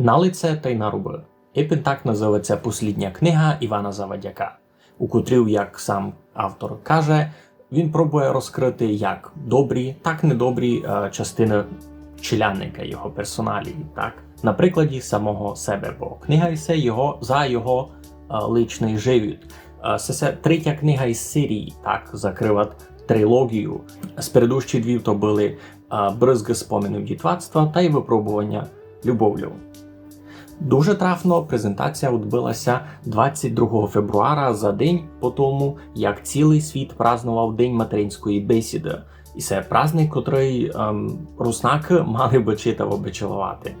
На лице та й на руби. Епін так називається послідня книга Івана Завадяка, у котрій, як сам автор каже, він пробує розкрити як добрі, так недобрі е, частини челянника його персоналії, так на прикладі самого себе, бо книга ісе його за його е, личний живіт. Е, Це третя книга із серії, так закриват трилогію. Спередущі дві то були бризги споминів дітвацтва та й випробування любов'ю. Дуже трафно презентація відбулася 22 февруара за день по тому, як цілий світ празнував День материнської бесіди. І це праздник, котрий ем, руснаки мали би читаво бичилувати.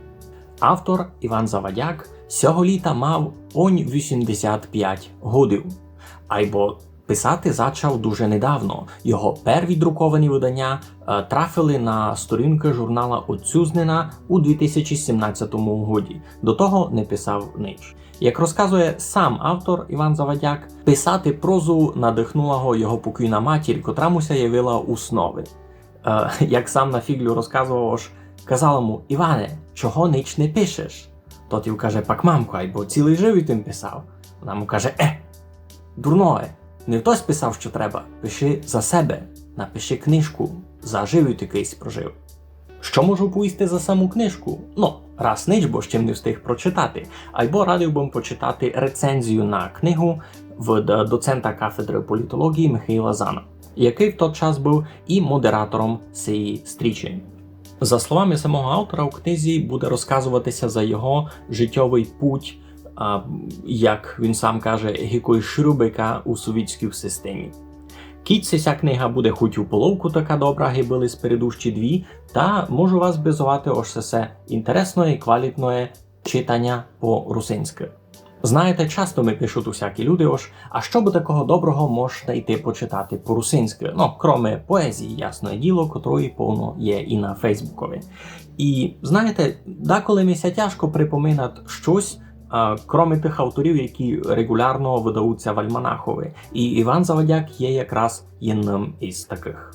Автор Іван Завадяк цього літа мав онь 85 годів. Айбо писати зачав дуже недавно. Його перві друковані видання е, трафили на сторінки журнала Отцюзнена у 2017 годі. До того не писав ніч. Як розказує сам автор Іван Завадяк, писати прозу надихнула його покійна матір, котра муся явила основи. Е, як сам на фіглю розказував, аж казала йому Іване, чого ніч не пишеш? Тот їй каже, пак мамко, айбо цілий живий тим писав. Вона йому каже, е, дурное, не хтось писав, що треба, пиши за себе, напиши книжку, за живіт якийсь прожив. Що можу поїсти за саму книжку? Ну, раз нич, бо ще не встиг прочитати. Айбо радив би почитати рецензію на книгу в доцента кафедри політології Михайла Зана, який в той час був і модератором цієї стрічі. За словами самого автора, у книзі буде розказуватися за його життєвий путь, як він сам каже, гікої шрубика у совітській системі. Кіць ця книга буде хоч у половку така добра, гибили спередущі дві, та можу вас безувати ось це інтересне і квалітне читання по-русинськи. Знаєте, часто ми пишуть усякі люди, ось, а що би такого доброго можна йти почитати по-русинськи? Ну, кроме поезії, ясне діло, котрої повно є і на Фейсбукові. І знаєте, деколи мися тяжко припоминати щось, кроме тих авторів, які регулярно видаються в Альманахові. І Іван Заводяк є якраз одним із таких.